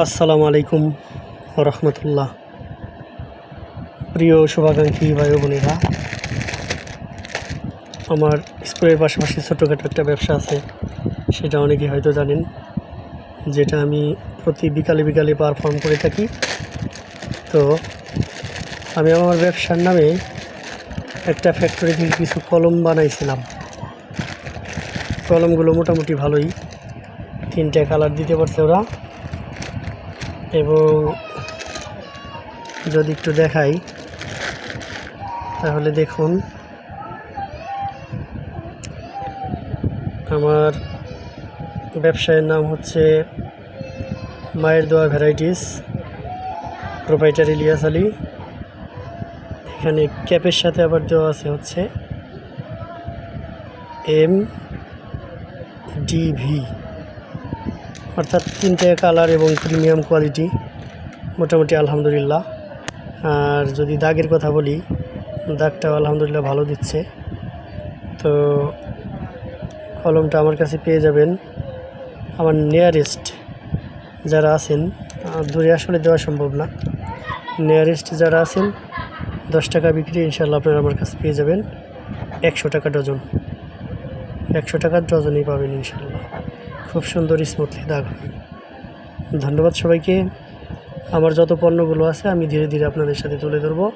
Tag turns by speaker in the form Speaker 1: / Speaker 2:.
Speaker 1: আসসালামু আলাইকুম রহমতুল্লাহ প্রিয় শুভাকাঙ্ক্ষী ভাই বোনেরা, আমার স্কুলের পাশাপাশি ছোটোখাটো একটা ব্যবসা আছে, সেটা অনেকেই হয়তো জানেন, যেটা আমি প্রতি বিকালে বিকালে পারফর্ম করে থাকি। তো আমি আমার ব্যবসার নামে একটা ফ্যাক্টরি থেকে কিছু কলম বানাইছিলাম। কলমগুলো মোটামুটি ভালোই, তিনটে কালার দিতে পারছে ওরা। এবং যদি একটু দেখাই, তাহলে দেখুন আমার ব্যবসায়ের নাম হচ্ছে মায়ের দোয়া ভ্যারাইটিস প্রোপাইটার ইলিয়াস আলী। এখানে ক্যাপের সাথে আবার দেওয়া আছে হচ্ছে এম ডিভি অর্থাৎ তিনটে কালার এবং প্রিমিয়াম কোয়ালিটি, মোটামুটি আলহামদুলিল্লাহ। আর যদি দাগের কথা বলি, দাগটাও আলহামদুলিল্লাহ ভালো দিচ্ছে। তো কলমটা আমার কাছে পেয়ে যাবেন আমার নিয়ারেস্ট যারা আছেন দূরে আসলে দেওয়া সম্ভব না। নিয়ারেস্ট যারা আছেন, দশ টাকা বিক্রি ইনশাল্লাহ আপনারা আমার কাছে পেয়ে যাবেন। একশো টাকা ডজন। একশো টাকার ডজনই পাবেন ইনশাল্লাহ খুব সুন্দর স্মুথলি দাগ ধন্যবাদ সবাইকে। আমার যত পণ্যগুলো আছে, আমি ধীরে ধীরে আপনাদের সাথে তুলে ধরবো।